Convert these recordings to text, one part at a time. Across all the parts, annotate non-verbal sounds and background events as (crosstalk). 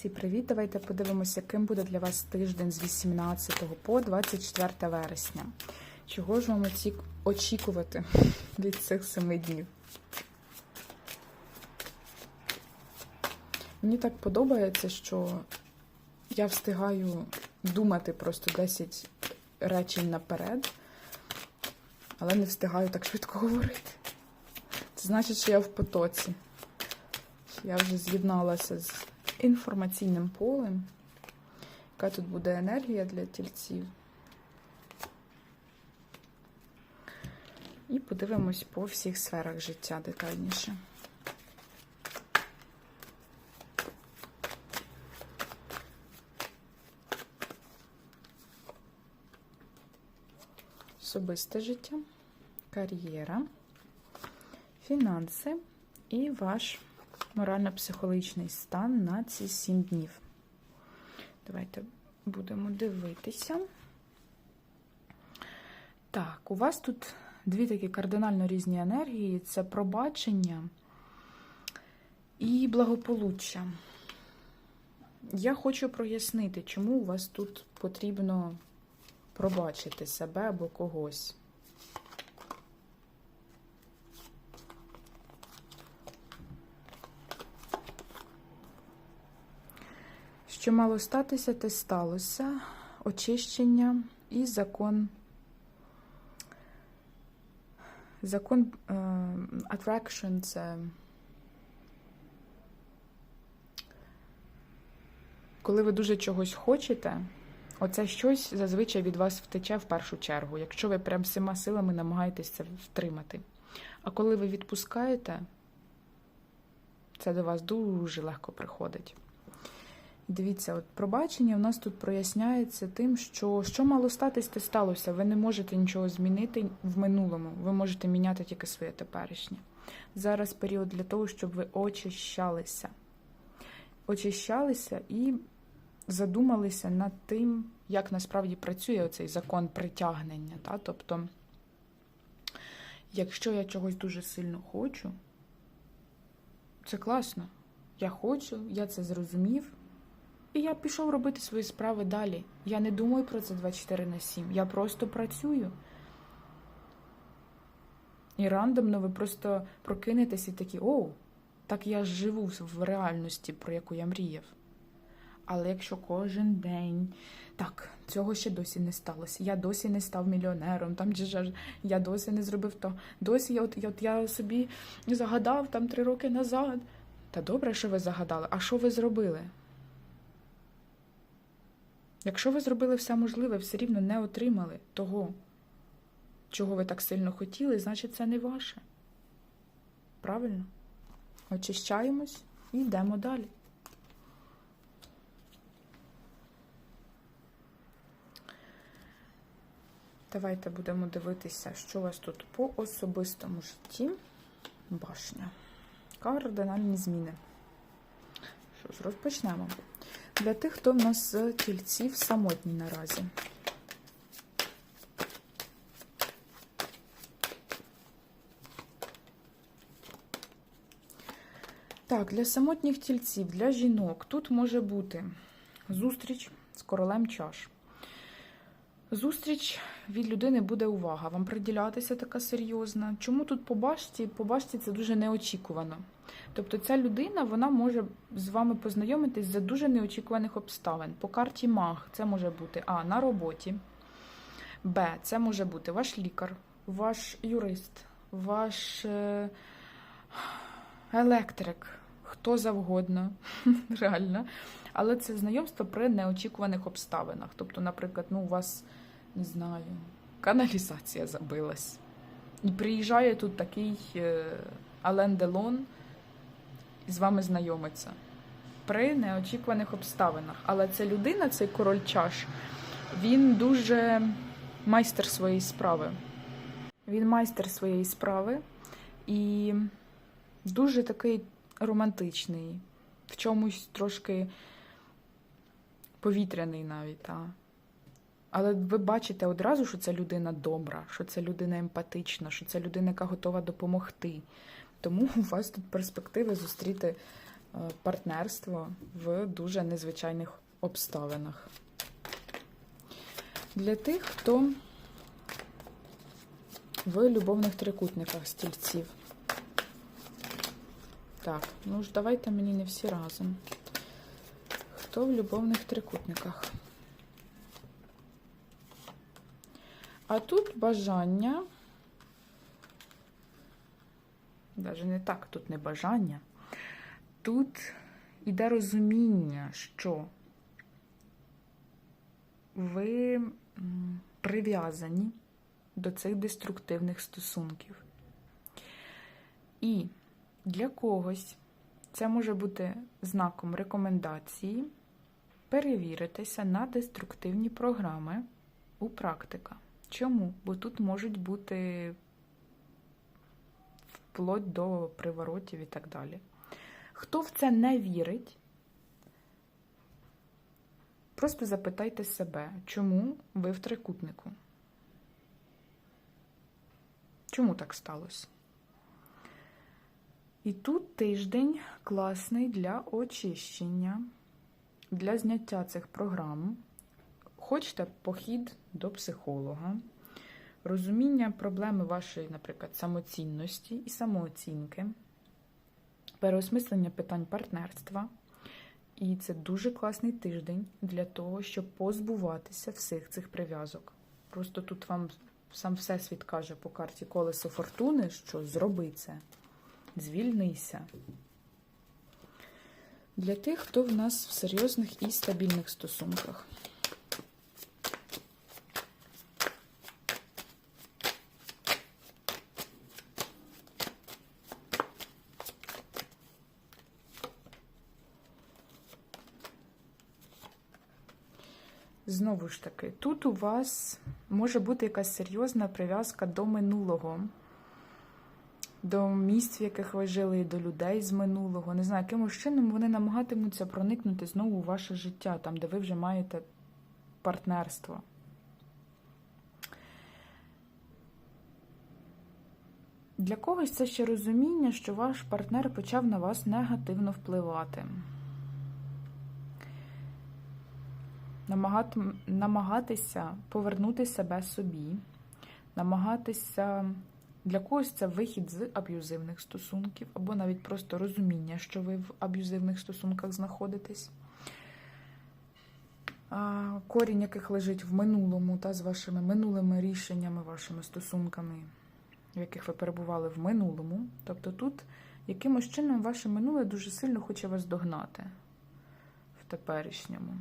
Всі привіт! Давайте подивимося, яким буде для вас тиждень з 18 по 24 вересня. Чого ж вам очікувати від цих семи днів? Мені так подобається, що я встигаю думати просто 10 речень наперед, але не встигаю так швидко говорити. Це значить, що я в потоці. Я вже з'єдналася з інформаційним полем. Яка тут буде енергія для тільців? І подивимось по всіх сферах життя детальніше. Особисте життя, кар'єра, фінанси і ваш морально-психологічний стан на ці 7 днів. Давайте будемо дивитися. Так, у вас тут дві такі кардинально різні енергії: це пробачення і благополуччя. Я хочу прояснити, чому у вас тут потрібно пробачити себе або когось. Що мало статися, те сталося. Очищення і закон. Закон е, attraction це коли ви дуже чогось хочете, оце щось зазвичай від вас втече в першу чергу, якщо ви прям всіма силами намагаєтесь це втримати. А коли ви відпускаєте, це до вас дуже легко приходить. Дивіться, от пробачення в нас тут проясняється тим, що що мало статись, те сталося. Ви не можете нічого змінити в минулому. Ви можете міняти тільки своє теперішнє. Зараз період для того, щоб ви очищалися. Очищалися і задумалися над тим, як насправді працює оцей закон притягнення. Та? Тобто, якщо я чогось дуже сильно хочу, це класно. Я хочу, я це зрозумів. І я пішов робити свої справи далі. Я не думаю про це 24 на 7. Я просто працюю. І рандомно ви просто прокинетесь і такі, о, так я ж живу в реальності, про яку я мріяв. Але якщо кожен день, так, цього ще досі не сталося. Я досі не став мільйонером, там чи я досі не зробив то. Досі я, от, от я собі загадав там три роки назад. Та добре, що ви загадали. А що ви зробили? Якщо ви зробили все можливе, все рівно не отримали того, чого ви так сильно хотіли, значить це не ваше. Правильно? Очищаємось і йдемо далі. Давайте будемо дивитися, що у вас тут по особистому житті. Башня. Кардинальні зміни. Що ж, розпочнемо. Для тих, хто в нас тільців самотній наразі. Так, для самотніх тільців, для жінок тут може бути зустріч з королем чаш. Зустріч від людини буде увага. Вам приділятися така серйозна. Чому тут по башті? По башті це дуже неочікувано. Тобто ця людина вона може з вами познайомитись за дуже неочікуваних обставин. По карті Маг це може бути А. На роботі, Б. Це може бути ваш лікар, ваш юрист, ваш е, електрик, хто завгодно, (laughs) реально. Але це знайомство при неочікуваних обставинах. Тобто, наприклад, ну, у вас, не знаю, каналізація забилась. І приїжджає тут такий Ален Делон з вами знайомиться. При неочікуваних обставинах. Але ця людина, цей король чаш, він дуже майстер своєї справи. Він майстер своєї справи і дуже такий романтичний, в чомусь трошки повітряний навіть. Та. Але ви бачите одразу, що це людина добра, що це людина емпатична, що це людина, яка готова допомогти. Тому у вас тут перспективи зустріти партнерство в дуже незвичайних обставинах. Для тих, хто в любовних трикутниках стільців. Так, ну ж давайте мені не всі разом. Хто в любовних трикутниках? А тут бажання. Навіть не так, тут не бажання. Тут іде розуміння, що ви прив'язані до цих деструктивних стосунків. І для когось це може бути знаком рекомендації перевіритися на деструктивні програми у практика. Чому? Бо тут можуть бути вплоть до приворотів і так далі. Хто в це не вірить, просто запитайте себе, чому ви в трикутнику? Чому так сталося? І тут тиждень класний для очищення, для зняття цих програм. Хочете похід до психолога, розуміння проблеми вашої, наприклад, самоцінності і самооцінки, переосмислення питань партнерства. І це дуже класний тиждень для того, щоб позбуватися всіх цих прив'язок. Просто тут вам сам Всесвіт каже по карті Колесо Фортуни, що зроби це. Звільнися. Для тих, хто в нас в серйозних і стабільних стосунках. Знову ж таки, тут у вас може бути якась серйозна прив'язка до минулого, до місць, в яких ви жили, до людей з минулого. Не знаю, якимось чином вони намагатимуться проникнути знову у ваше життя, там, де ви вже маєте партнерство. Для когось це ще розуміння, що ваш партнер почав на вас негативно впливати. Намагатися повернути себе собі, намагатися для когось це вихід з аб'юзивних стосунків, або навіть просто розуміння, що ви в аб'юзивних стосунках знаходитесь. Корінь, яких лежить в минулому, та з вашими минулими рішеннями, вашими стосунками, в яких ви перебували в минулому. Тобто тут якимось чином ваше минуле дуже сильно хоче вас догнати в теперішньому.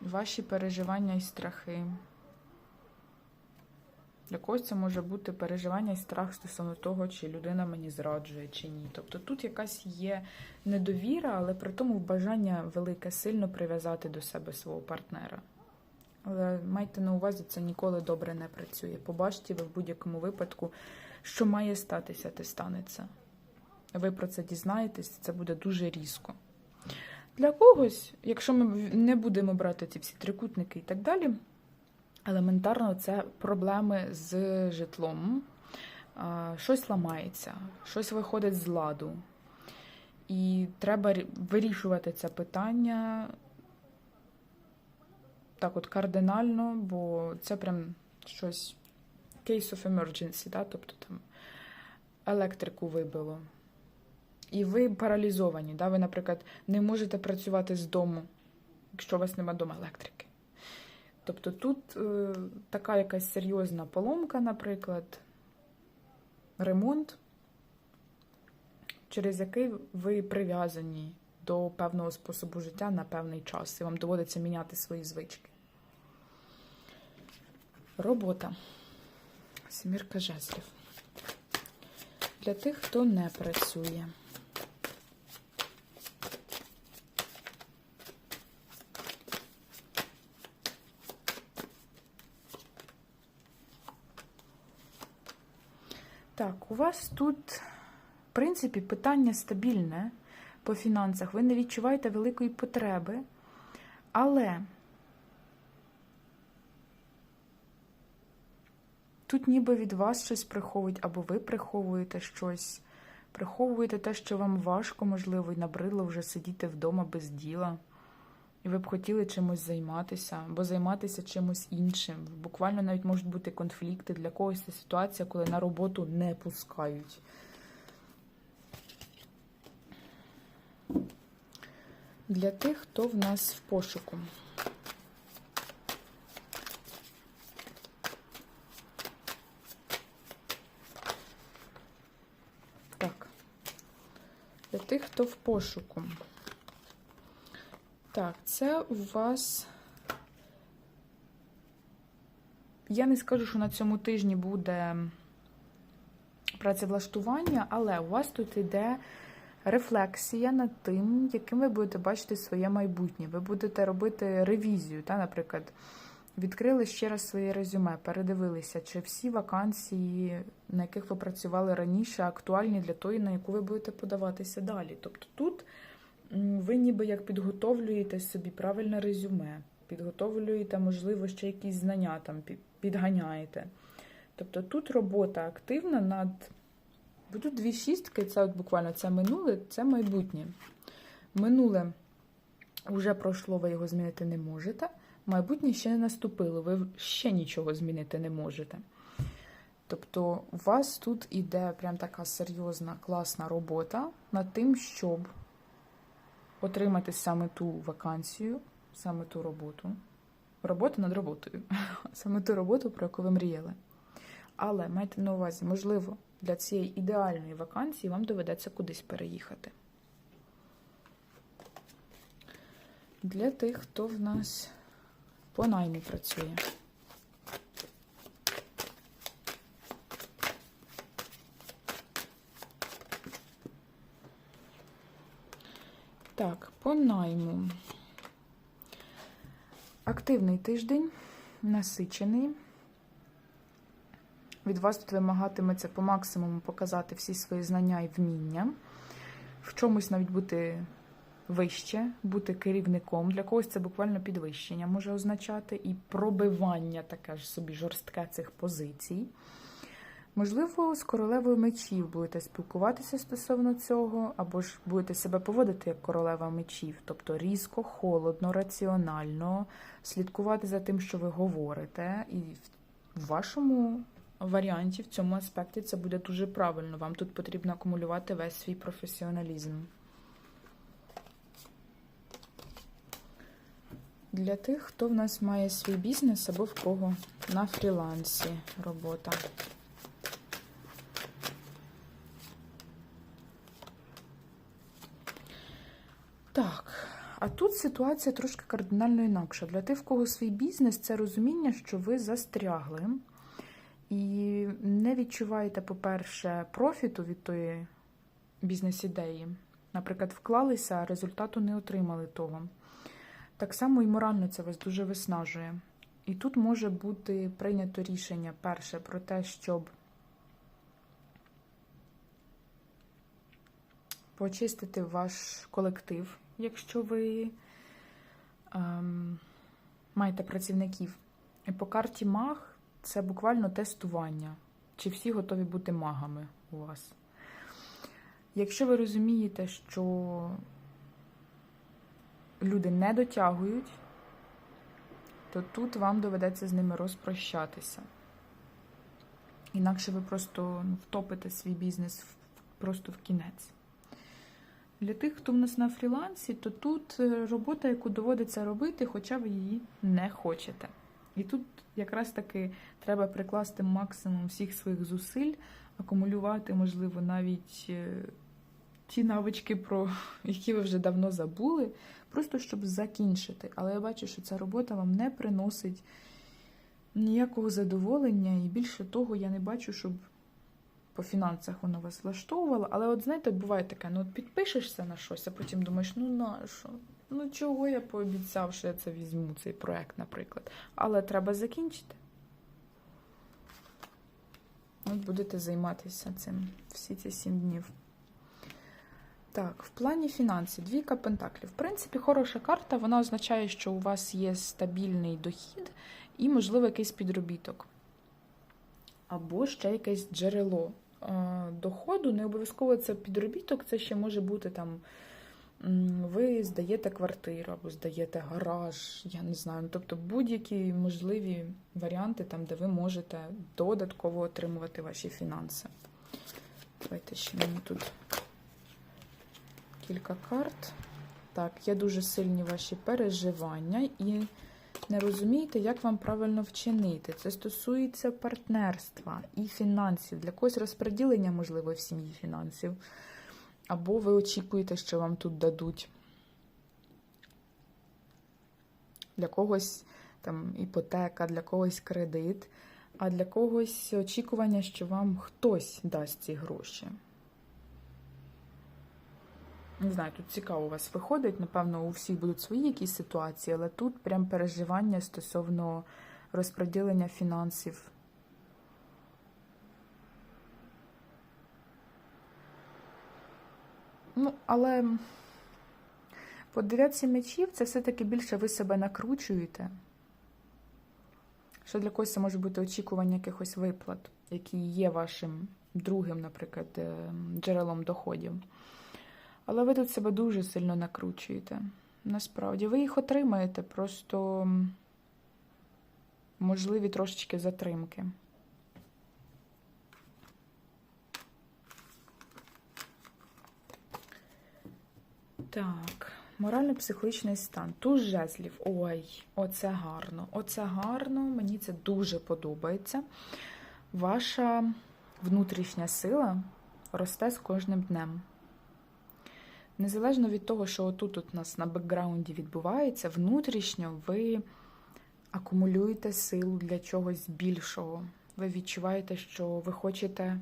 Ваші переживання і страхи. Для когось це може бути переживання і страх стосовно того, чи людина мені зраджує, чи ні. Тобто тут якась є недовіра, але при тому бажання велике сильно прив'язати до себе свого партнера. Але майте на увазі, це ніколи добре не працює. Побачите ви в будь-якому випадку, що має статися, те станеться. Ви про це дізнаєтесь, це буде дуже різко. Для когось, якщо ми не будемо брати ці всі трикутники і так далі, елементарно це проблеми з житлом, щось ламається, щось виходить з ладу. І треба вирішувати це питання так от кардинально, бо це прям щось case of emergency, да? тобто там електрику вибило. І ви паралізовані. Да? Ви, наприклад, не можете працювати з дому, якщо у вас немає дома електрики. Тобто тут е, така якась серйозна поломка, наприклад, ремонт, через який ви прив'язані до певного способу життя на певний час, і вам доводиться міняти свої звички. Робота. Сімірка жезлів. Для тих, хто не працює. Так, у вас тут, в принципі, питання стабільне по фінансах. Ви не відчуваєте великої потреби, але Тут ніби від вас щось приховують, або ви приховуєте щось. Приховуєте те, що вам важко, можливо, і набридло вже сидіти вдома без діла. І ви б хотіли чимось займатися, або займатися чимось іншим. Буквально навіть можуть бути конфлікти. Для когось це ситуація, коли на роботу не пускають. Для тих, хто в нас в пошуку. Так. Для тих, хто в пошуку. Так, це у вас. Я не скажу, що на цьому тижні буде працевлаштування, але у вас тут йде рефлексія над тим, яким ви будете бачити своє майбутнє. Ви будете робити ревізію, та, наприклад, відкрили ще раз своє резюме, передивилися, чи всі вакансії, на яких ви працювали раніше, актуальні для тої, на яку ви будете подаватися далі. Тобто тут ви ніби як підготовлюєте собі правильне резюме, підготовлюєте, можливо, ще якісь знання там підганяєте. Тобто тут робота активна над. Бо тут дві шістки, це от буквально це минуле, це майбутнє. Минуле вже пройшло, ви його змінити не можете. Майбутнє ще не наступило, ви ще нічого змінити не можете. Тобто, у вас тут іде прям така серйозна, класна робота над тим, щоб отримати саме ту вакансію, саме ту роботу. Робота над роботою. (laughs) Саме ту роботу, про яку ви мріяли. Але майте на увазі, можливо, для цієї ідеальної вакансії вам доведеться кудись переїхати. Для тих, хто в нас по найму працює. Так, по найму. Активний тиждень, насичений. Від вас тут вимагатиметься по максимуму показати всі свої знання і вміння, в чомусь навіть бути вище, бути керівником. Для когось це буквально підвищення може означати, і пробивання таке ж собі жорстке цих позицій. Можливо, з королевою мечів будете спілкуватися стосовно цього, або ж будете себе поводити як королева мечів, тобто різко, холодно, раціонально, слідкувати за тим, що ви говорите, і в вашому варіанті в цьому аспекті це буде дуже правильно. Вам тут потрібно акумулювати весь свій професіоналізм. Для тих, хто в нас має свій бізнес або в кого на фрілансі робота. Так, а тут ситуація трошки кардинально інакша. Для тих, в кого свій бізнес, це розуміння, що ви застрягли і не відчуваєте, по-перше, профіту від тої бізнес-ідеї. Наприклад, вклалися, а результату не отримали того. Так само і морально це вас дуже виснажує. І тут може бути прийнято рішення перше про те, щоб почистити ваш колектив, якщо ви ем, маєте працівників. І по карті маг це буквально тестування, чи всі готові бути магами у вас. Якщо ви розумієте, що люди не дотягують, то тут вам доведеться з ними розпрощатися. Інакше ви просто втопите свій бізнес просто в кінець. Для тих, хто в нас на фрілансі, то тут е, робота, яку доводиться робити, хоча ви її не хочете. І тут якраз таки треба прикласти максимум всіх своїх зусиль, акумулювати, можливо, навіть е, ті навички, про (laughs) які ви вже давно забули, просто щоб закінчити. Але я бачу, що ця робота вам не приносить ніякого задоволення, і більше того, я не бачу, щоб по фінансах вона вас влаштовувала. Але от знаєте, буває таке, ну от підпишешся на щось, а потім думаєш, ну на що? Ну чого я пообіцяв, що я це візьму, цей проект, наприклад. Але треба закінчити. От будете займатися цим всі ці сім днів. Так, в плані фінансів, двійка пентаклів. В принципі, хороша карта, вона означає, що у вас є стабільний дохід і, можливо, якийсь підробіток. або ще якесь джерело доходу. Не обов'язково це підробіток, це ще може бути там. Ви здаєте квартиру або здаєте гараж, я не знаю. Ну, Тобто будь-які можливі варіанти, там, де ви можете додатково отримувати ваші фінанси. Давайте ще мені тут кілька карт. Так, є дуже сильні ваші переживання і не розумієте, як вам правильно вчинити. Це стосується партнерства і фінансів. Для когось розподілення, можливо, в сім'ї фінансів. Або ви очікуєте, що вам тут дадуть. Для когось там іпотека, для когось кредит, а для когось очікування, що вам хтось дасть ці гроші. Не знаю, тут цікаво у вас виходить. Напевно, у всіх будуть свої якісь ситуації, але тут прям переживання стосовно розподілення фінансів. Ну, але по дев'ятці мечів це все-таки більше ви себе накручуєте. Що для когось це може бути очікування якихось виплат, які є вашим другим, наприклад, е, джерелом доходів. Але ви тут себе дуже сильно накручуєте. Насправді, ви їх отримаєте, просто можливі трошечки затримки. Так, морально-психологічний стан. Туз жезлів. Ой, оце гарно. Оце гарно, мені це дуже подобається. Ваша внутрішня сила росте з кожним днем. Незалежно від того, що отут у нас на бекграунді відбувається, внутрішньо ви акумулюєте силу для чогось більшого. Ви відчуваєте, що ви хочете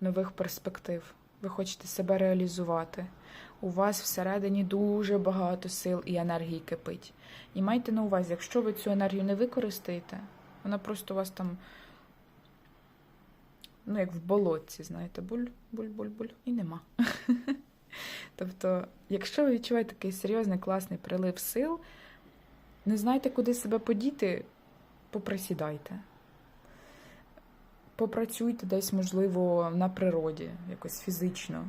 нових перспектив, ви хочете себе реалізувати. У вас всередині дуже багато сил і енергії кипить. І майте на увазі, якщо ви цю енергію не використаєте, вона просто у вас там ну, як в болотці, знаєте, буль, буль, буль, буль, і нема. (laughs) Тобто, якщо ви відчуваєте такий серйозний, класний прилив сил, не знаєте, куди себе подіти, поприсідайте. Попрацюйте десь, можливо, на природі, якось фізично.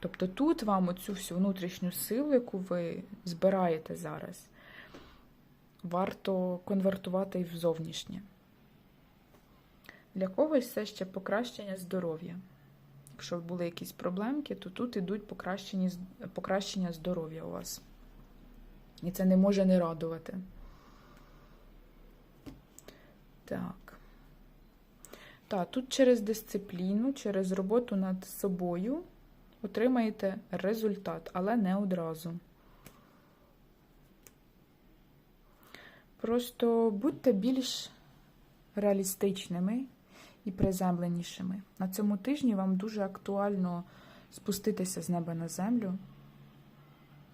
Тобто тут вам оцю всю внутрішню силу, яку ви збираєте зараз, варто конвертувати і в зовнішнє. Для когось це ще покращення здоров'я. Якщо були якісь проблемки, то тут покращення, покращення здоров'я у вас. І це не може не радувати. Так. Так, тут через дисципліну, через роботу над собою отримаєте результат, але не одразу. Просто будьте більш реалістичними і приземленішими. На цьому тижні вам дуже актуально спуститися з неба на землю.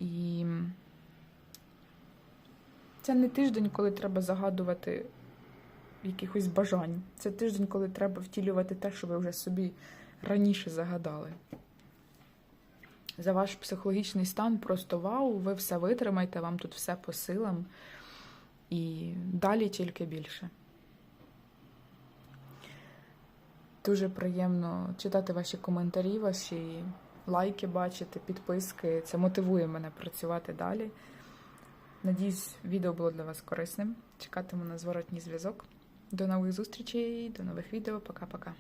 І це не тиждень, коли треба загадувати якихось бажань. Це тиждень, коли треба втілювати те, що ви вже собі раніше загадали. За ваш психологічний стан просто вау, ви все витримаєте, вам тут все по силам. І далі тільки більше. Дуже приємно читати ваші коментарі, ваші лайки бачити, підписки. Це мотивує мене працювати далі. Надіюсь, відео було для вас корисним. Чекатиму на зворотній зв'язок. До нових зустрічей, до нових відео. Пока-пока.